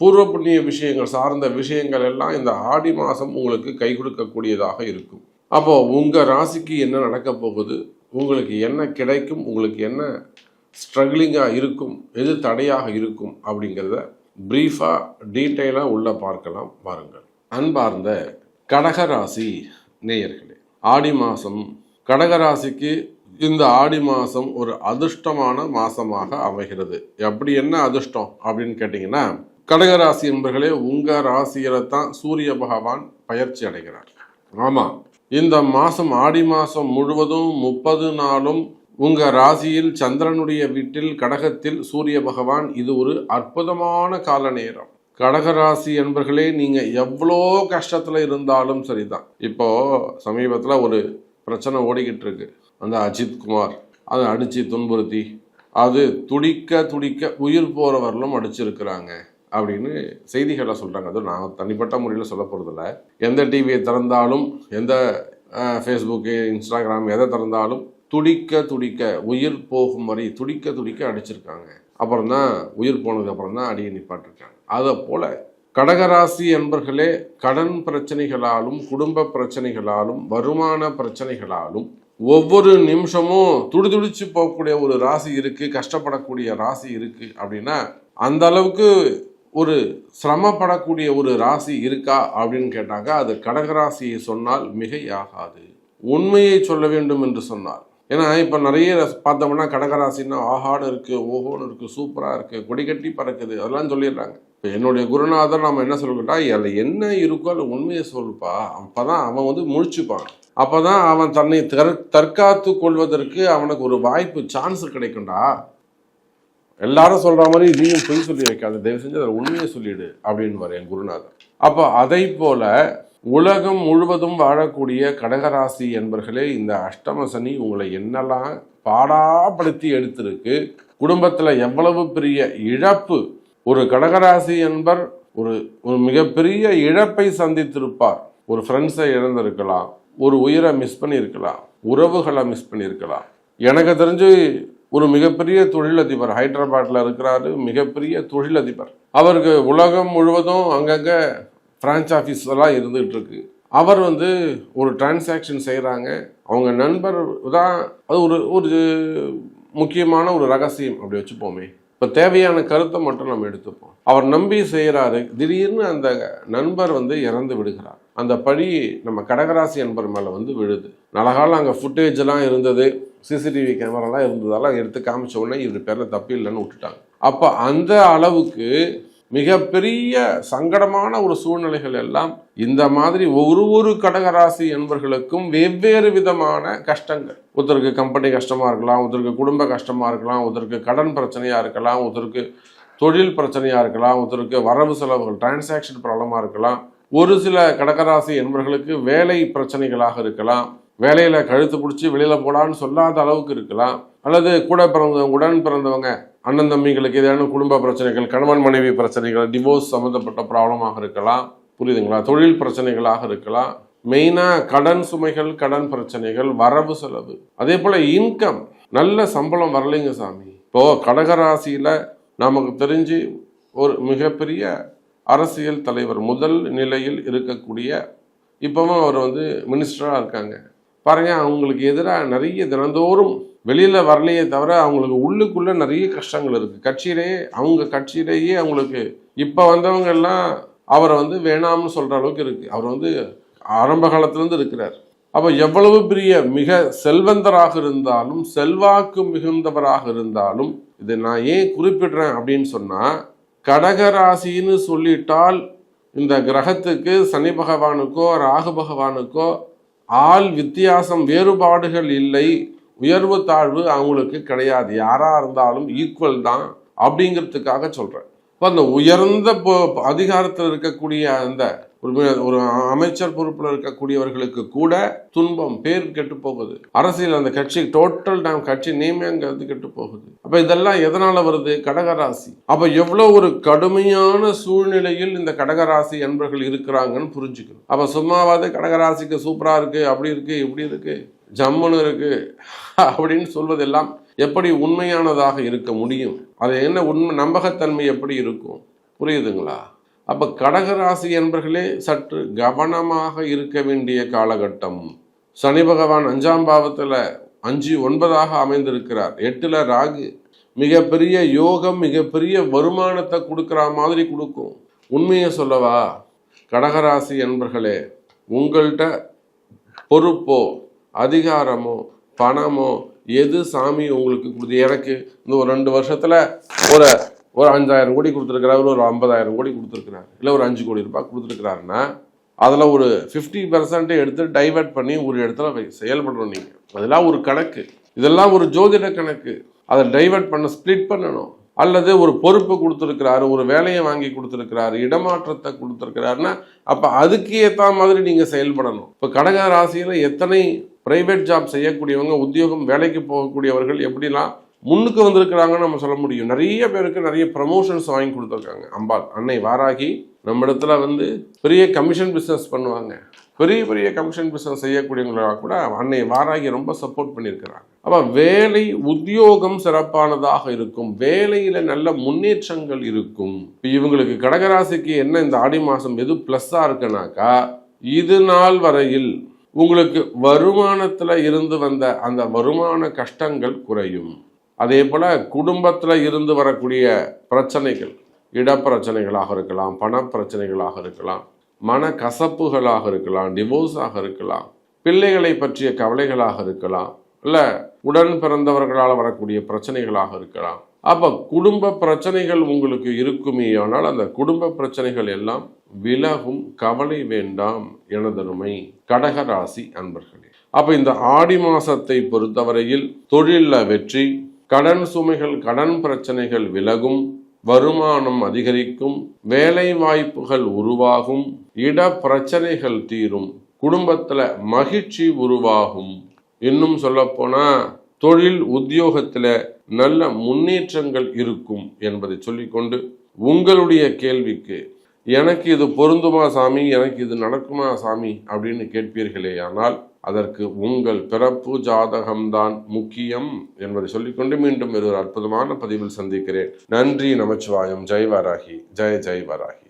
பூர்வ புண்ணிய விஷயங்கள் சார்ந்த விஷயங்கள் எல்லாம் இந்த ஆடி மாதம் உங்களுக்கு கை கொடுக்கக்கூடியதாக இருக்கும். அப்போ உங்கள் ராசிக்கு என்ன நடக்க போகுது? உங்களுக்கு என்ன கிடைக்கும்? உங்களுக்கு என்ன ஸ்ட்ரகிளிங்காக இருக்கும்? எது தடையாக இருக்கும்? அப்படிங்கிறத ப்ரீஃபாக டீட்டெயிலாக உள்ள பார்க்கலாம். பாருங்கள் அன்பார்ந்த கடகராசி நேயர்களே ஆடி மாதம் கடகராசிக்கு இந்த ஆடி மாதம் ஒரு அதிர்ஷ்டமான மாதமாக அமைகிறது. அப்படி என்ன அதிர்ஷ்டம் அப்படின்னு கேட்டிங்கன்னா கடகராசி என்பர்களே உங்க ராசியில தான் சூரிய பகவான் பயிற்சி அடைகிறார். ஆமா இந்த மாசம் ஆடி மாசம் முழுவதும் முப்பது நாளும் உங்க ராசியில் சந்திரனுடைய வீட்டில் கடகத்தில் சூரிய பகவான் இது ஒரு அற்புதமான கால நேரம். கடகராசி என்பர்களே நீங்க எவ்வளோ கஷ்டத்துல இருந்தாலும் சரிதான். இப்போ சமீபத்தில் ஒரு பிரச்சனை ஓடிக்கிட்டு இருக்கு. அந்த அஜித் குமார் அதை அடிச்சு துன்புறுத்தி அது துடிக்க துடிக்க உயிர் போறவர்களும் அடிச்சிருக்கிறாங்க. அப்படின்னு செய்திகளை சொல்கிறாங்க அதுவும் நான் தனிப்பட்ட முறையில் சொல்ல போகிறதில்ல எந்த டிவியை திறந்தாலும் எந்த ஃபேஸ்புக்கு இன்ஸ்டாகிராம் எதை திறந்தாலும் துடிக்க துடிக்க உயிர் போகும் வரை துடிக்க துடிக்க அடிச்சிருக்காங்க. அப்புறம் தான் உயிர் போனதுக்கு அப்புறம் தான் அடியை நிப்பாட்டிருக்காங்க. அதை போல் கடகராசி என்பர்களே கடன் பிரச்சனைகளாலும் குடும்ப பிரச்சனைகளாலும் வருமான பிரச்சனைகளாலும் ஒவ்வொரு நிமிஷமும் துடிதுடிச்சு போகக்கூடிய ஒரு ராசி இருக்குது கஷ்டப்படக்கூடிய ராசி இருக்குது அப்படின்னா அந்த அளவுக்கு ஒரு சிரமப்படக்கூடிய ஒரு ராசி இருக்கா அப்படின்னு கேட்டாங்க அது கடகராசியை சொன்னால் மிகையாகாது. உண்மையை சொல்ல வேண்டும் என்று சொன்னார் ஏன்னா இப்போ நிறைய பார்த்தோம்னா கடகராசின்னா ஆஹான்னு இருக்குது ஓஹோன்னு இருக்குது சூப்பராக இருக்குது கொடி கட்டி பறக்குது அதெல்லாம் சொல்லிடுறாங்க. இப்போ என்னுடைய குருநாதர் நம்ம என்ன சொல்லிக்கிட்டா அதில் என்ன இருக்கோ அதில் உண்மையை சொல்லுப்பா. அப்போ தான் அவன் வந்து முழிச்சுப்பான். அப்பதான் அவன் தன்னை தற் தற்காத்து கொள்வதற்கு அவனுக்கு ஒரு வாய்ப்பு சான்ஸ் கிடைக்கும்டா. எல்லாரும் சொல்ற மாதிரி நீயும் பொய் சொல்லி வைக்காத. தயவு செஞ்சு அதில் உண்மையை சொல்லிடு அப்படின்னு என் குருநாதர். அப்போ அதை போல உலகம் முழுவதும் வாழக்கூடிய கடகராசி என்பர்களே இந்த அஷ்டம சனி உங்களை என்னெல்லாம் பாடாப்படுத்தி எடுத்திருக்கு குடும்பத்தில் எவ்வளவு பெரிய இழப்பு ஒரு கடகராசி என்பர் ஒரு ஒரு மிகப்பெரிய இழப்பை சந்தித்திருப்பார். ஒரு ஃப்ரெண்ட்ஸை இழந்திருக்கலாம் ஒரு உயிரை மிஸ் பண்ணியிருக்கலாம் உறவுகளை மிஸ் பண்ணியிருக்கலாம். எனக்கு தெரிஞ்சு ஒரு மிகப்பெரிய தொழிலதிபர். ஹைதராபாத்தில் இருக்கிறாரு மிகப்பெரிய தொழிலதிபர். அவருக்கு உலகம் முழுவதும் அங்கங்கே பிரான்ச் ஆஃபீஸ் எல்லாம் இருந்துகிட்டு இருக்கு. அவர் வந்து ஒரு டிரான்சாக்ஷன் செய்கிறாங்க அவங்க நண்பர் தான் அது ஒரு ஒரு முக்கியமான ஒரு ரகசியம் அப்படி வச்சுப்போமே. இப்போ தேவையான கருத்தை மட்டும் நம்ம எடுத்துப்போம். அவர் நம்பி செய்கிறாரு திடீர்னு அந்த நண்பர் வந்து இறந்து விடுகிறார். அந்த பழி நம்ம கடகராசி நண்பர் மேலே வந்து விழுது. நல்ல அங்கே ஃபுட்டேஜ்லாம் இருந்தது. சிசிடிவி கேமராலாம் இருந்ததெல்லாம் எடுத்து காமிச்ச உடனே இவர் பேரில் தப்பு இல்லைன்னு விட்டுட்டாங்க. அப்போ அந்த அளவுக்கு மிகப்பெரிய சங்கடமான ஒரு சூழ்நிலைகள் எல்லாம் இந்த மாதிரி ஒரு ஒரு கடகராசி என்பர்களுக்கும் வெவ்வேறு விதமான கஷ்டங்கள். ஒருத்தருக்கு கம்பெனி கஷ்டமாக இருக்கலாம் ஒருத்தருக்கு குடும்ப கஷ்டமாக இருக்கலாம் ஒருத்தருக்கு கடன் பிரச்சனையாக இருக்கலாம் ஒருத்தருக்கு தொழில் பிரச்சனையாக இருக்கலாம் ஒருத்தருக்கு வரவு செலவுகள் டிரான்சாக்ஷன் ப்ராப்ளமாக இருக்கலாம். ஒரு சில கடகராசி என்பர்களுக்கு வேலை பிரச்சனைகளாக இருக்கலாம். வேலையில் கழுத்து பிடிச்சி வெளியில் போடான்னு சொல்லாத அளவுக்கு இருக்கலாம். அல்லது கூட பிறந்தவங்க உடன் பிறந்தவங்க அண்ணன் தம்பிகளுக்கு ஏதேனும் குடும்ப பிரச்சனைகள் கணவன் மனைவி பிரச்சனைகள் டிவோர்ஸ் சம்மந்தப்பட்ட ப்ராப்ளமாக இருக்கலாம். புரியுதுங்களா? தொழில் பிரச்சனைகளாக இருக்கலாம். மெயினாக கடன் சுமைகள் கடன் பிரச்சனைகள் வரவு செலவு. அதே போல் இன்கம் நல்ல சம்பளம் வரலைங்க சாமி. இப்போது கடகராசியில் நமக்கு தெரிஞ்சு ஒரு மிகப்பெரிய அரசியல் தலைவர் முதல் நிலையில் இருக்கக்கூடிய இப்போவும் அவர் வந்து மினிஸ்டராக இருக்காங்க. பாருங்க அவங்களுக்கு எதிராக நிறைய தினந்தோறும் வெளியில் வரலையே தவிர அவங்களுக்கு உள்ளுக்குள்ளே நிறைய கஷ்டங்கள் இருக்குது கட்சியிலேயே அவங்க கட்சியிலேயே அவங்களுக்கு இப்போ வந்தவங்கெல்லாம் அவரை வந்து வேணாம்னு சொல்கிற அளவுக்கு இருக்குது அவர் வந்து ஆரம்ப காலத்துலேருந்து இருக்கிறார். அப்போ எவ்வளவு பெரிய மிக செல்வந்தராக இருந்தாலும் செல்வாக்கு மிகுந்தவராக இருந்தாலும் இதை நான் ஏன் குறிப்பிடுறேன் அப்படின்னு சொன்னால் கடகராசின்னு சொல்லிட்டால் இந்த கிரகத்துக்கு சனி பகவானுக்கோ ராகு பகவானுக்கோ ஆள் வித்தியாசம் வேறுபாடுகள் இல்லை. உயர்வு தாழ்வு அவங்களுக்கு கிடையாது. யாராக இருந்தாலும் ஈக்குவல் தான் அப்படிங்கிறதுக்காக சொல்கிறேன் இப்போ அந்த உயர்ந்த அதிகாரத்தில் இருக்கக்கூடிய அந்த ஒரு ஒரு அமைச்சர் பொறுப்பில் இருக்கக்கூடியவர்களுக்கு கூட துன்பம் பேர் கெட்டு போகுது அரசியல் அந்த கட்சி டோட்டல் டைம் கட்சி நேமங்கிறது கெட்டு போகுது அப்போ இதெல்லாம் எதனால் வருது? கடகராசி. அப்போ எவ்வளோ ஒரு கடுமையான சூழ்நிலையில் இந்த கடகராசி என்பர்கள் இருக்கிறாங்கன்னு புரிஞ்சுக்கணும். அப்போ சும்மாவாது கடகராசிக்கு சூப்பராக இருக்குது அப்படி இருக்குது இப்படி இருக்குது ஜம்முன்னு இருக்கு அப்படின்னு சொல்வதெல்லாம் எப்படி உண்மையானதாக இருக்க முடியும்? அது என்ன உண்மை நம்பகத்தன்மை எப்படி இருக்கும்? புரியுதுங்களா? அப்போ கடகராசி என்பர்களே சற்று கவனமாக இருக்க வேண்டிய காலகட்டம். சனி பகவான் அஞ்சாம் பாவத்தில் அஞ்சு ஒன்பதாக அமைந்திருக்கிறார். எட்டில் ராகு. மிகப்பெரிய யோகம் மிகப்பெரிய வருமானத்தை கொடுக்குற மாதிரி கொடுக்கும். உண்மையை சொல்லவா? கடகராசி என்பர்களே உங்கள்கிட்ட பொறுப்போ அதிகாரமோ பணமோ எது சாமி உங்களுக்கு கொடுத்து? எனக்கு இந்த ஒரு ரெண்டு வருஷத்தில் ஒரு ஒரு அஞ்சாயிரம் கோடி கொடுத்துருக்கிறாரு ஒரு ஐம்பதாயிரம் கோடி கொடுத்துருக்கிறாரு. இல்லை ஒரு அஞ்சு கோடி ரூபாய் கொடுத்துருக்கிறாருன்னா அதில் ஒரு ஃபிஃப்டி பர்சன்ட் எடுத்து டைவர்ட் பண்ணி ஒரு இடத்துல செயல்படணும் நீங்கள் அதெல்லாம் ஒரு கணக்கு. இதெல்லாம் ஒரு ஜோதிட கணக்கு. அதை டைவர்ட் பண்ண ஸ்ப்ளிட் பண்ணணும். அல்லது ஒரு பொறுப்பு கொடுத்துருக்கிறாரு ஒரு வேலையை வாங்கி கொடுத்துருக்கிறாரு இடமாற்றத்தை கொடுத்துருக்கிறாருன்னா அப்போ அதுக்கு ஏற்ற மாதிரி நீங்கள் செயல்படணும். இப்போ கடக ராசியில் எத்தனை பிரைவேட் ஜாப் செய்யக்கூடியவங்க உத்தியோகம் வேலைக்கு போகக்கூடியவர்கள் எப்படிலாம் முன்னுக்கு வந்திருக்கிறாங்கன்னு நம்ம சொல்ல முடியும். நிறைய பேருக்கு நிறைய ப்ரமோஷன்ஸ் வாங்கி கொடுத்துருக்காங்க. அம்பாள் அன்னை வாராகி நம்ம இடத்துல வந்து பெரிய கமிஷன் பிஸ்னஸ் பண்ணுவாங்க. பெரிய பெரிய கமிஷன் பிஸ்னஸ் செய்யக்கூடியவங்களா கூட அன்னை வாராகி ரொம்ப சப்போர்ட் பண்ணியிருக்கிறாங்க. அப்போ வேலை உத்தியோகம் சிறப்பானதாக இருக்கும். வேலையில் நல்ல முன்னேற்றங்கள் இருக்கும். இப்போ இவங்களுக்கு கடகராசிக்கு என்ன இந்த ஆடி மாதம் எது ப்ளஸ்ஸாக இருக்குனாக்கா இது நாள் வரையில் உங்களுக்கு வருமானத்தில் இருந்து வந்த அந்த வருமான கஷ்டங்கள் குறையும். அதே போல் குடும்பத்தில் இருந்து வரக்கூடிய பிரச்சனைகள் இடப்பிரச்சனைகளாக இருக்கலாம் பணப்பிரச்சனைகளாக இருக்கலாம் மன கசப்புகளாக இருக்கலாம் டிவோர்ஸாக இருக்கலாம் பிள்ளைகளை பற்றிய கவலைகளாக இருக்கலாம் இல்லை உடன் பிறந்தவர்களால் வரக்கூடிய பிரச்சனைகளாக இருக்கலாம். அப்போ குடும்ப பிரச்சனைகள் உங்களுக்கு இருக்குமே ஆனால் அந்த குடும்ப பிரச்சனைகள் எல்லாம் விலகும் கவலை வேண்டாம் எனதனுமை கடகராசி அன்பர்களே. அப்போ இந்த ஆடி மாசத்தை பொறுத்தவரையில் தொழிலில் வெற்றி கடன் சுமைகள் கடன் பிரச்சனைகள் விலகும் வருமானம் அதிகரிக்கும் வேலை வாய்ப்புகள் உருவாகும் இட பிரச்சனைகள் தீரும் குடும்பத்துல மகிழ்ச்சி உருவாகும். இன்னும் சொல்லப்போனால் தொழில் உத்தியோகத்துல நல்ல முன்னேற்றங்கள் இருக்கும் என்பதை சொல்லிக்கொண்டு உங்களுடைய கேள்விக்கு எனக்கு இது பொருந்துமா சாமி எனக்கு இது நடக்குமா சாமி அப்படின்னு கேட்பீர்களே ஆனால் அதற்கு உங்கள் பிறப்பு ஜாதகம்தான் முக்கியம் என்பதை சொல்லிக்கொண்டு மீண்டும் ஒரு அற்புதமான பதிவில் சந்திக்கிறேன். நன்றி நமச்சிவாயம். ஜெய் வராகி ஜெய ஜெய் வராகி